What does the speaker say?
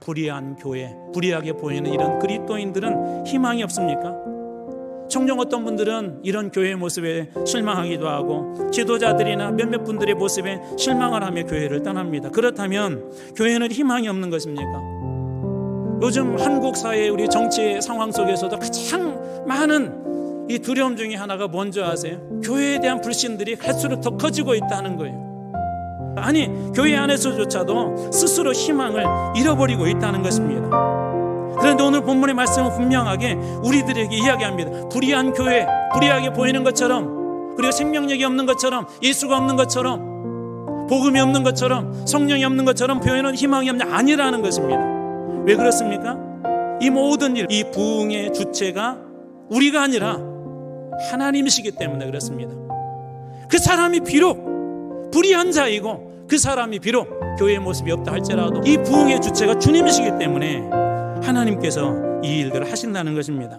불의한 교회, 불의하게 보이는 이런 그리스도인들은 희망이 없습니까? 종종 어떤 분들은 이런 교회의 모습에 실망하기도 하고 지도자들이나 몇몇 분들의 모습에 실망을 하며 교회를 떠납니다. 그렇다면 교회는 희망이 없는 것입니까? 요즘 한국 사회 우리 정치 상황 속에서도 가장 많은 이 두려움 중에 하나가 뭔지 아세요? 교회에 대한 불신들이 갈수록 더 커지고 있다는 거예요. 아니 교회 안에서조차도 스스로 희망을 잃어버리고 있다는 것입니다. 그런데 오늘 본문의 말씀은 분명하게 우리들에게 이야기합니다. 불의한 교회, 불의하게 보이는 것처럼 그리고 생명력이 없는 것처럼 예수가 없는 것처럼 복음이 없는 것처럼 성령이 없는 것처럼 교회는 희망이 없냐 아니라는 것입니다. 왜 그렇습니까? 이 모든 일, 이 부흥의 주체가 우리가 아니라 하나님이시기 때문에 그렇습니다. 그 사람이 비록 불의한 자이고 그 사람이 비록 교회의 모습이 없다 할지라도 이 부흥의 주체가 주님이시기 때문에 하나님께서 이 일들을 하신다는 것입니다.